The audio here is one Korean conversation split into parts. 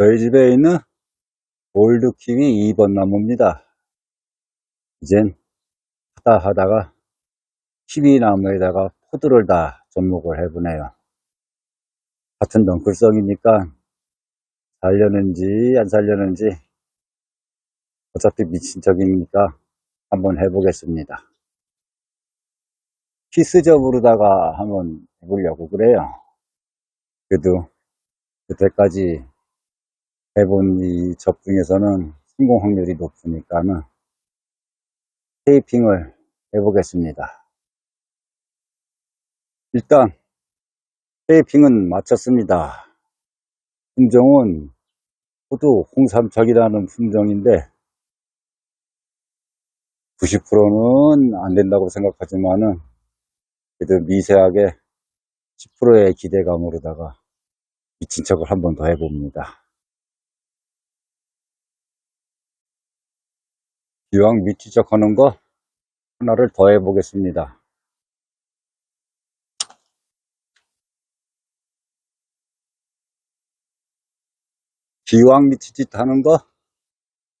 저희 집에 있는 올드 키위 2번 나무입니다. 이젠 하다 하다가 키위 나무에다가 포도를 다 접목을 해보네요. 같은 덩클성이니까 살려는지 안 살려는지 어차피 미친 척이니까 한번 해보겠습니다. 키스접으로다가 한번 해보려고 그래요. 그래도 그때까지 해본 이 접 중에서는 성공 확률이 높으니까는 테이핑을 해보겠습니다. 일단 테이핑은 마쳤습니다. 품종은 호두 홍삼척이라는 품종인데 90%는 안 된다고 생각하지만은 그래도 미세하게 10%의 기대감으로다가 미친 척을 한 번 더 해봅니다. 기왕 척 하는 거 하나를 더 해 보겠습니다. 기왕 미친 짓 하는 거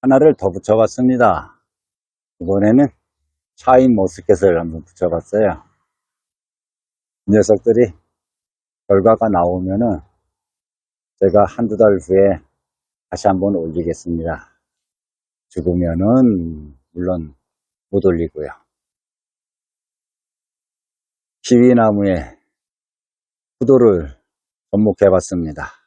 하나를 더 붙여봤습니다. 이번에는 샤인 머스켓을 한번 붙여봤어요. 이 녀석들이 결과가 나오면은 제가 한두 달 후에 다시 한번 올리겠습니다. 죽으면은 물론 못 올리고요. 키위나무에 포도를 접목해 봤습니다.